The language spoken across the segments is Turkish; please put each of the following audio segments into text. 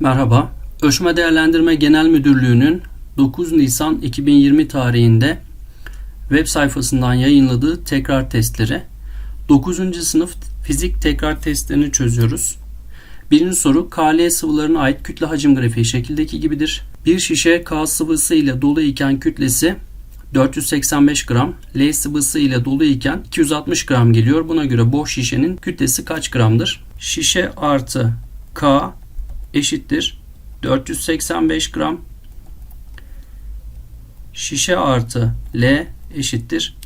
Merhaba. Ölçme Değerlendirme Genel Müdürlüğü'nün 9 Nisan 2020 tarihinde web sayfasından yayınladığı tekrar testleri 9. sınıf fizik tekrar testlerini çözüyoruz. Birinci soru KL sıvılarına ait kütle hacim grafiği şekildeki gibidir. Bir şişe K sıvısı ile dolu iken kütlesi 485 gram, L sıvısı ile dolu iken 260 gram geliyor. Buna göre boş şişenin kütlesi kaç gramdır? Şişe artı K eşittir 485 gram. Şişe artı L eşittir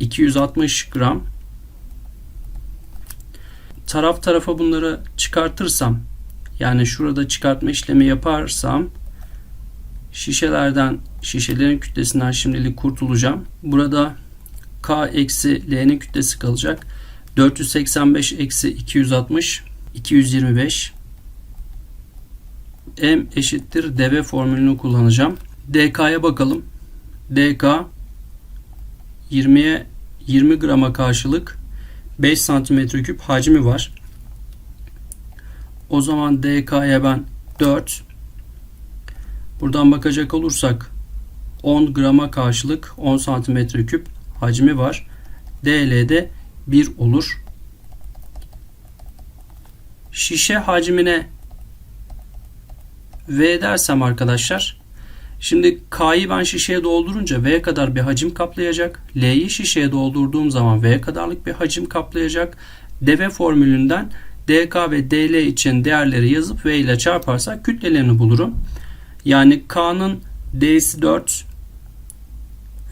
260 gram. Taraf tarafa bunları çıkartırsam yani şurada çıkartma işlemi yaparsam şişelerden şişelerin kütlesinden şimdilik kurtulacağım. Burada K eksi L'nin kütlesi kalacak. 485 eksi 260 225 M eşittir dv formülünü kullanacağım. DK'ya bakalım. DK 20'ye 20 grama karşılık 5 santimetre küp hacmi var. O zaman DK'ya ben 4 buradan bakacak olursak 10 grama karşılık 10 santimetre küp hacmi var. DL'de 1 olur. Şişe hacmine V dersem arkadaşlar şimdi K'yı ben şişeye doldurunca V kadar bir hacim kaplayacak. L'yi şişeye doldurduğum zaman V kadarlık bir hacim kaplayacak. DV formülünden DK ve DL için değerleri yazıp V ile çarparsak kütlelerini bulurum. Yani K'nın D'si 4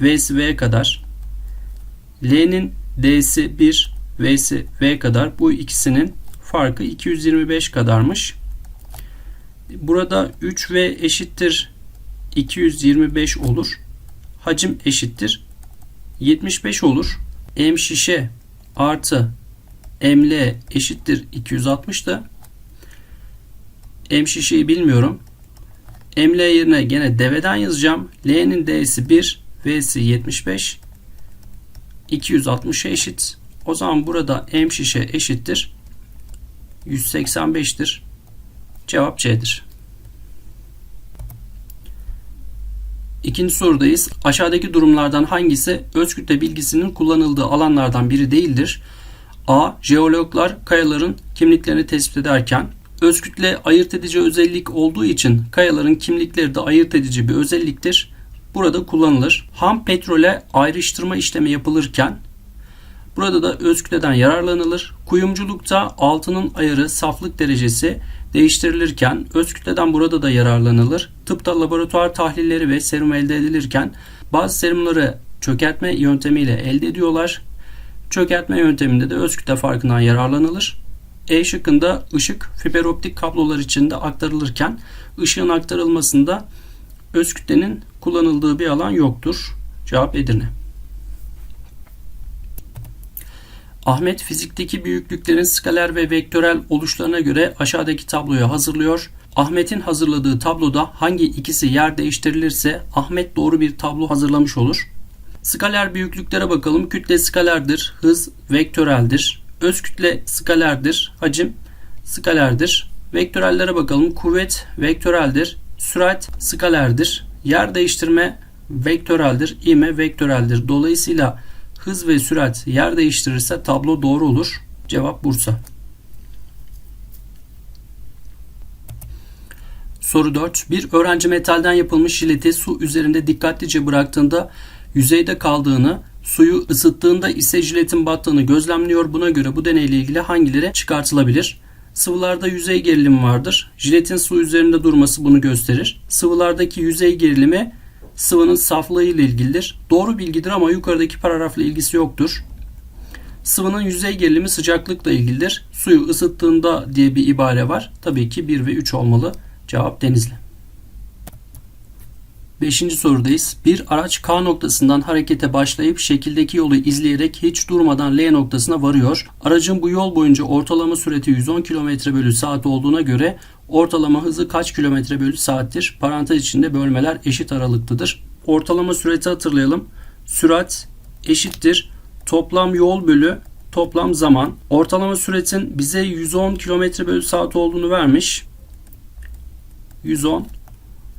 V'si V kadar L'nin D'si 1 V'si V kadar bu ikisinin farkı 225 kadarmış. Burada 3V eşittir 225 olur. Hacim eşittir 75 olur. M şişe artı ML eşittir 260 da M şişeyi bilmiyorum. ML yerine gene deveden yazacağım. L'nin D'si 1, V'si 75. 260'a eşit. O zaman burada M şişe eşittir 185'tir. Cevap C'dir. İkinci sorudayız. Aşağıdaki durumlardan hangisi öz kütle bilgisinin kullanıldığı alanlardan biri değildir? A. Jeologlar kayaların kimliklerini tespit ederken öz kütle ayırt edici özellik olduğu için kayaların kimlikleri de ayırt edici bir özelliktir. Burada kullanılır. Ham petrole ayrıştırma işlemi yapılırken burada da öz kütleden yararlanılır. Kuyumculukta altının ayarı saflık derecesi değiştirilirken öz kütleden burada da yararlanılır. Tıpta laboratuvar tahlilleri ve serum elde edilirken bazı serumları çökertme yöntemiyle elde ediyorlar. Çökertme yönteminde de öz kütle farkından yararlanılır. E şıkkında ışık fiberoptik kablolar içinde aktarılırken ışığın aktarılmasında öz kütlenin kullanıldığı bir alan yoktur. Cevap Edirne. Ahmet fizikteki büyüklüklerin skaler ve vektörel oluşlarına göre aşağıdaki tabloyu hazırlıyor. Ahmet'in hazırladığı tabloda hangi ikisi yer değiştirilirse Ahmet doğru bir tablo hazırlamış olur. Skaler büyüklüklere bakalım. Kütle skalerdir, hız vektöreldir, öz kütle skalerdir, hacim skalerdir. Vektörellere bakalım. Kuvvet vektöreldir, sürat skalerdir, yer değiştirme vektöreldir, ivme vektöreldir. Dolayısıyla hız ve sürat yer değiştirirse tablo doğru olur. Cevap Bursa. Soru 4. Bir öğrenci metalden yapılmış jileti su üzerinde dikkatlice bıraktığında yüzeyde kaldığını, suyu ısıttığında ise jiletin battığını gözlemliyor. Buna göre bu deneyle ilgili hangileri çıkartılabilir? Sıvılarda yüzey gerilimi vardır. Jiletin su üzerinde durması bunu gösterir. Sıvılardaki yüzey gerilimi sıvının saflığı ile ilgilidir. Doğru bilgidir ama yukarıdaki paragrafla ilgisi yoktur. Sıvının yüzey gerilimi sıcaklıkla ilgilidir. Suyu ısıttığında diye bir ibare var. Tabii ki 1 ve 3 olmalı. Cevap Denizli. Beşinci sorudayız. Bir araç K noktasından harekete başlayıp şekildeki yolu izleyerek hiç durmadan L noktasına varıyor. Aracın bu yol boyunca ortalama süreti 110 km bölü saat olduğuna göre ortalama hızı kaç kilometre bölü saattir? Parantez içinde bölmeler eşit aralıklıdır. Ortalama süreti hatırlayalım. Sürat eşittir. Toplam yol bölü toplam zaman. Ortalama süretin bize 110 km bölü saat olduğunu vermiş. 110.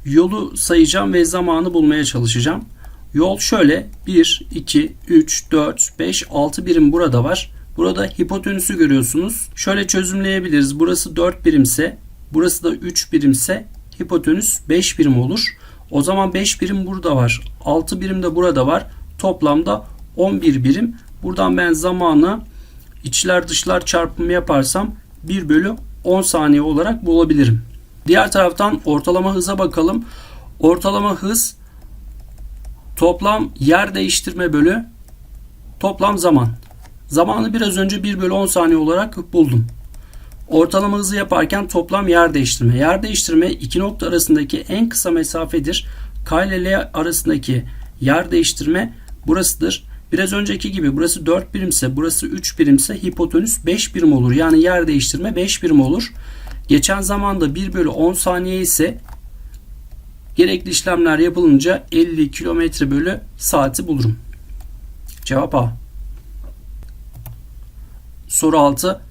Yolu sayacağım ve zamanı bulmaya çalışacağım. Yol şöyle 1, 2, 3, 4, 5, 6 birim burada var. Burada hipotenüsü görüyorsunuz. Şöyle çözümleyebiliriz. Burası 4 birimse, burası da 3 birimse hipotenüs 5 birim olur. O zaman 5 birim burada var. 6 birim de burada var. Toplamda 11 birim. Buradan ben zamanı içler dışlar çarpımı yaparsam 1 bölü 10 saniye olarak bulabilirim. Diğer taraftan ortalama hıza bakalım. Ortalama hız toplam yer değiştirme bölü toplam zaman. Zamanı biraz önce 1 bölü 10 saniye olarak buldum. Ortalama hızı yaparken toplam yer değiştirme. Yer değiştirme iki nokta arasındaki en kısa mesafedir. K ile L arasındaki yer değiştirme burasıdır. Biraz önceki gibi burası 4 birimse burası 3 birimse hipotenüs 5 birim olur. Yani yer değiştirme 5 birim olur. Geçen zamanda 1 bölü 10 saniye ise gerekli işlemler yapılınca 50 kilometre bölü saati bulurum. Cevap A. Soru 6.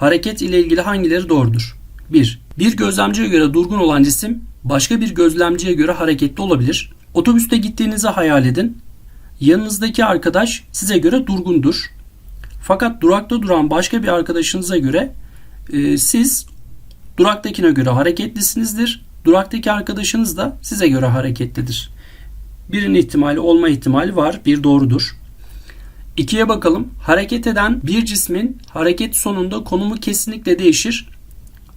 Hareket ile ilgili hangileri doğrudur? 1. Bir gözlemciye göre durgun olan cisim başka bir gözlemciye göre hareketli olabilir. Otobüste gittiğinizi hayal edin. Yanınızdaki arkadaş size göre durgundur. Fakat durakta duran başka bir arkadaşınıza göre e, siz duraktakine göre hareketlisinizdir. Duraktaki arkadaşınız da size göre hareketlidir. Birinin ihtimali olma ihtimali var. Bir doğrudur. İkiye bakalım. Hareket eden bir cismin hareket sonunda konumu kesinlikle değişir.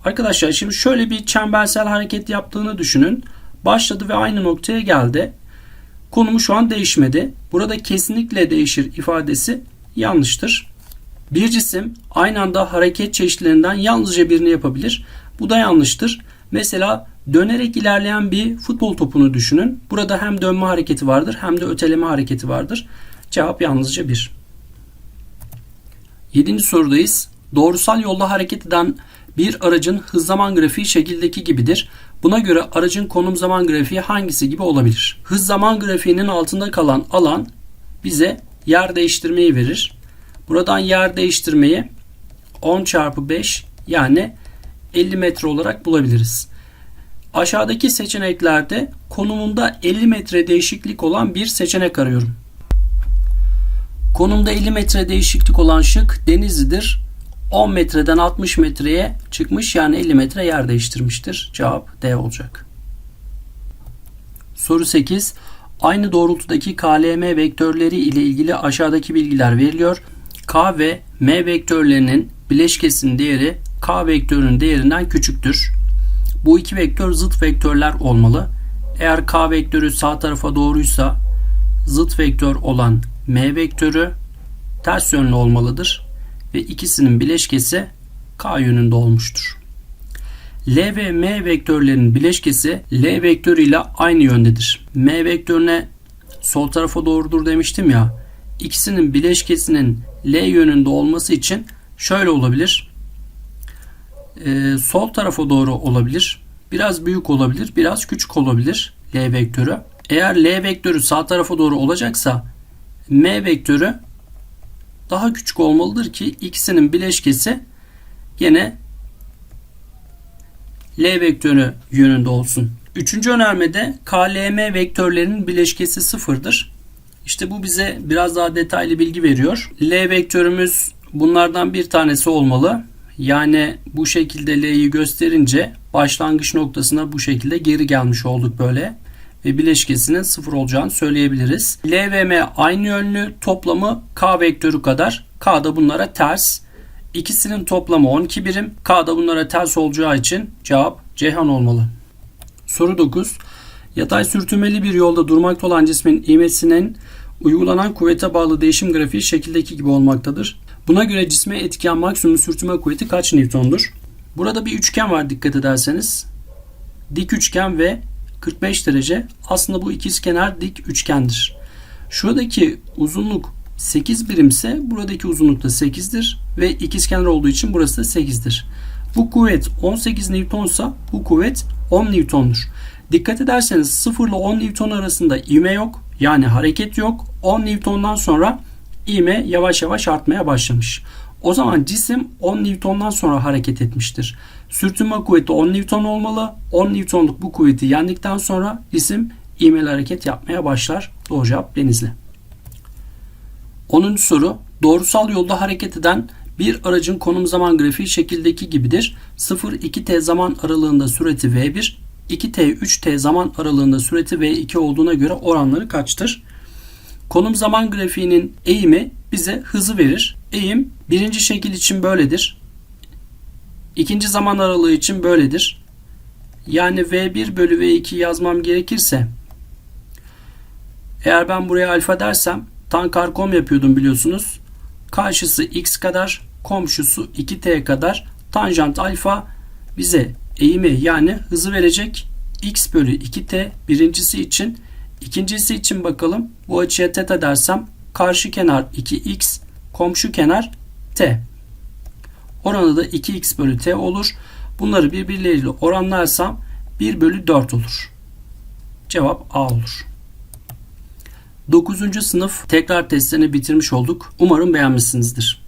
Arkadaşlar şimdi şöyle bir çembersel hareket yaptığını düşünün. Başladı ve aynı noktaya geldi. Konumu şu an değişmedi. Burada kesinlikle değişir ifadesi yanlıştır. Bir cisim aynı anda hareket çeşitlerinden yalnızca birini yapabilir. Bu da yanlıştır. Mesela dönerek ilerleyen bir futbol topunu düşünün. Burada hem dönme hareketi vardır hem de öteleme hareketi vardır. Cevap yalnızca 1. 7. sorudayız. Doğrusal yolda hareket eden bir aracın hız zaman grafiği şekildeki gibidir. Buna göre aracın konum zaman grafiği hangisi gibi olabilir? Hız zaman grafiğinin altında kalan alan bize yer değiştirmeyi verir. Buradan yer değiştirmeyi 10 çarpı 5 yani 50 metre olarak bulabiliriz. Aşağıdaki seçeneklerde konumunda 50 metre değişiklik olan bir seçenek arıyorum. Konumda 50 metre değişiklik olan şık Denizli'dir. 10 metreden 60 metreye çıkmış yani 50 metre yer değiştirmiştir. Cevap D olacak. Soru 8. Aynı doğrultudaki KLM vektörleri ile ilgili aşağıdaki bilgiler veriliyor. K ve M vektörlerinin bileşkesinin değeri K vektörünün değerinden küçüktür. Bu iki vektör zıt vektörler olmalı. Eğer K vektörü sağ tarafa doğruysa zıt vektör olan M vektörü ters yönlü olmalıdır ve ikisinin bileşkesi K yönünde olmuştur. L ve M vektörlerinin bileşkesi L vektörü ile aynı yöndedir. M vektörüne sol tarafa doğrudur demiştim ya. İkisinin bileşkesinin L yönünde olması için şöyle olabilir. Ee, sol tarafa doğru olabilir. Biraz büyük olabilir, biraz küçük olabilir L vektörü. Eğer L vektörü sağ tarafa doğru olacaksa M vektörü daha küçük olmalıdır ki ikisinin bileşkesi yine L vektörü yönünde olsun. Üçüncü önermede KLM vektörlerinin bileşkesi sıfırdır. İşte bu bize biraz daha detaylı bilgi veriyor. L vektörümüz bunlardan bir tanesi olmalı. Yani bu şekilde L'yi gösterince başlangıç noktasına bu şekilde geri gelmiş olduk böyle ve bileşkesinin sıfır olacağını söyleyebiliriz. L ve M aynı yönlü toplamı K vektörü kadar. K da bunlara ters. İkisinin toplamı 12 birim. K da bunlara ters olacağı için cevap Ceyhan olmalı. Soru 9. Yatay sürtünmeli bir yolda durmakta olan cismin ivmesinin uygulanan kuvvete bağlı değişim grafiği şekildeki gibi olmaktadır. Buna göre cisme etken maksimum sürtünme kuvveti kaç Newton'dur? Burada bir üçgen var dikkat ederseniz. Dik üçgen ve 45 derece. Aslında bu ikizkenar dik üçgendir. Şuradaki uzunluk 8 birimse buradaki uzunluk da 8'dir ve ikizkenar olduğu için burası da 8'dir. Bu kuvvet 18 Newtonsa bu kuvvet 10 Newton'dur. Dikkat ederseniz 0 ile 10 Newton arasında ivme yok. Yani hareket yok. 10 Newton'dan sonra ivme yavaş yavaş artmaya başlamış. O zaman cisim 10 Newton'dan sonra hareket etmiştir. Sürtünme kuvveti 10 Newton olmalı. 10 Newton'luk bu kuvveti yendikten sonra cisim ivmeli hareket yapmaya başlar. Doğru cevap Denizli. 10. soru. Doğrusal yolda hareket eden bir aracın konum zaman grafiği şekildeki gibidir. 0-2t zaman aralığında süreti v1, 2t-3t zaman aralığında süreti v2 olduğuna göre oranları kaçtır? Konum zaman grafiğinin eğimi bize hızı verir. Eğim birinci şekil için böyledir. İkinci zaman aralığı için böyledir. Yani v1 bölü v2 yazmam gerekirse eğer ben buraya alfa dersem tankar kom yapıyordum biliyorsunuz. Karşısı x kadar, komşusu 2t kadar. Tanjant alfa bize eğimi yani hızı verecek. x bölü 2t birincisi için. İkincisi için bakalım. Bu açıya teta dersem karşı kenar 2x, komşu kenar t. Oranı da 2x bölü t olur. Bunları birbirleriyle oranlarsam 1 bölü 4 olur. Cevap A olur. 9. sınıf tekrar testlerini bitirmiş olduk. Umarım beğenmişsinizdir.